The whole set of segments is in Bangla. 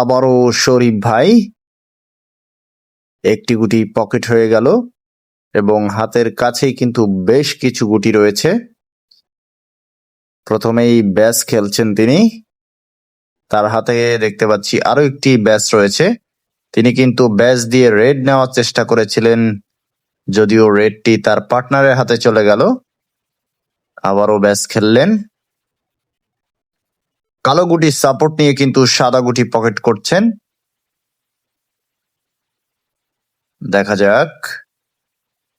আবারও শরীফ ভাই, একটি গুটি পকেট হয়ে গেল এবং হাতের কাছেই কিন্তু বেশ কিছু গুটি রয়েছে। প্রথমেই ব্যাস খেলছেন তিনি। তার হাতে দেখতে পাচ্ছি আরও একটি ব্যাস রয়েছে। তিনি কিন্তু ব্যাস দিয়ে রেড নেওয়ার চেষ্টা করেছিলেন, যদিও রেডটি তার পার্টনারের হাতে চলে গেল। আবারও ব্যাস খেললেন। কালো গুটির সাপোর্ট নিয়ে কিন্তু সাদা গুটি পকেট করছেন। দেখা যাক,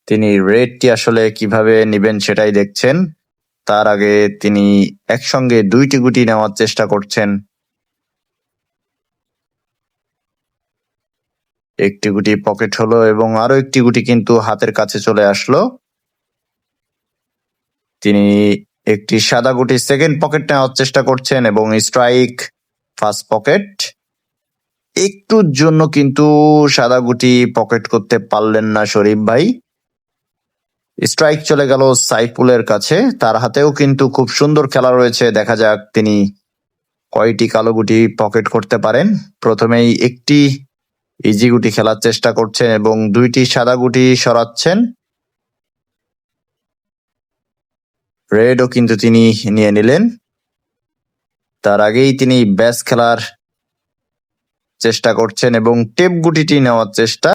তিনি রেডটি আসলে কীভাবে নিবেন সেটাই দেখছেন। তার আগে তিনি একসঙ্গে দুইটি গুটি নেওয়ার চেষ্টা করছেন। একটি গুটি পকেট হলো এবং আরও একটি গুটি কিন্তু হাতের কাছে চলে আসলো। তিনি একটি সাদা গুটি সেকেন্ড পকেট নেওয়ার চেষ্টা করছেন এবং স্ট্রাইক ফার্স্ট পকেট একটুর জন্য কিন্তু সাদা গুটি পকেট করতে পারলেন না শরীফ ভাই। স্ট্রাইক চলে গেল সাইফুলের কাছে। তার হাতেও কিন্তু খুব সুন্দর খেলা রয়েছে। দেখা যাক তিনি কয়টি কালো গুটি পকেট করতে পারেন। প্রথমেই একটি ইজি গুটি খেলার চেষ্টা করছেন এবং দুইটি সাদা গুটি সরাচ্ছেন। রেডও কিন্তু তিনি নিয়ে নিলেন। তার আগেই তিনি ব্যাস খেলার চেষ্টা করছেন এবং টেপ গুটিটি নেওয়ার চেষ্টা